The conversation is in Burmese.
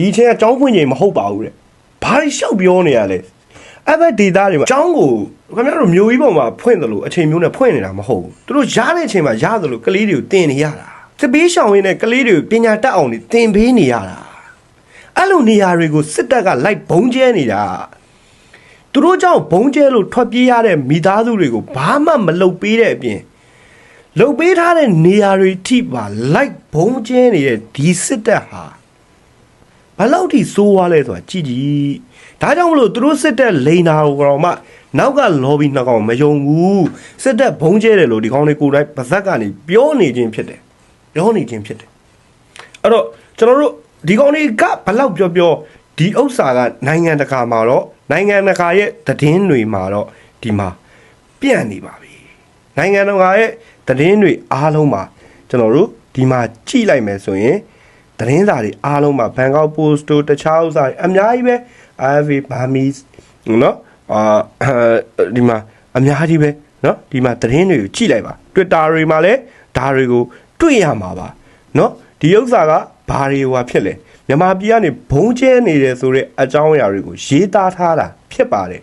ဒီအချိန်ကចောင်းဖွင့်ချိန်မဟုတ်ပါဘူးတဲ့ဘာတွေရှောက်ပြောနေရလဲအဲ့ဘက်ဒေတာတွေမှာចောင်းကိုခင်ဗျားတို့မျိုးကြီးပေါ်မှာဖွင့်တယ်လို့အချိန်မျိုးနဲ့ဖွင့်နေတာမဟုတ်ဘူးသူတို့ရတဲ့အချိန်မှာရတယ်လို့ကလေးတွေကိုတင်နေရတာတပေးရှောင်ရင်းနဲ့ကလေးတွေကိုပညာတတ်အောင်နေတင်ပေးနေရတာအဲ့လိုနေရာတွေကိုစစ်တပ်ကလိုက်ဘုံကျဲနေတာသူတို့ကြောင့်ဘုံကျဲလို့ထွက်ပြေးရတဲ့မိသားစုတွေကိုဘာမှမလုပ်ပေးတဲ့အပြင်လုပ်ပေးထားတဲ့နေရာတွေထိပါလိုက်ဘုံကျဲနေတဲ့ဒီစစ်တပ်ဟာ ဘယ်လောက်ထိစိုးွားလဲဆိုတာကြည့်ကြည့်ဒါကြောင့်မလို့သူတို့စစ်တပ်လိန်တာကိုတော့မှနောက်က lobby နှစ်ကောင်မယုံဘူးစစ်တပ်ဘုံကျဲတယ်လို့ဒီကောင်တွေကိုယ်တိုင်ပါဇက်ကနေပြောနေခြင်းဖြစ်တယ်ပြောနေခြင်းဖြစ်တယ်အဲ့တော့ကျွန်တော်တို့ဒီကောင်တွေကဘလောက်ပြောပြောဒီဥစ္စာကနိုင်ငံတကာမှာတော့နိုင်ငံတကာရဲ့သတင်းတွေမှာတော့ဒီမှာပြန့်နေပါပြီနိုင်ငံတကာရဲ့သတင်းတွေအားလုံးမှာကျွန်တော်တို့ဒီမှာကြည့်လိုက်မယ်ဆိုရင် သတင်းစာတွေအားလုံးမှာဘန်ကောက်ပို့စ်တို့တခြားဥစ္စာတွေအများကြီးပဲ IFA Burmese နော်အာဒီမှာအများကြီးပဲနော်ဒီမှာသတင်းတွေကိုကြည့်လိုက်ပါ Twitter တွေမှာလည်းဒါတွေကိုတွေ့ရမှာပါနော်ဒီဥစ္စာကဘာတွေဟွာဖြစ်လဲမြန်မာပြည်ကနေဘုံကျဲနေတယ်ဆိုတဲ့အကြောင်းအရာတွေကိုရေးသားထားတာဖြစ်ပါတယ်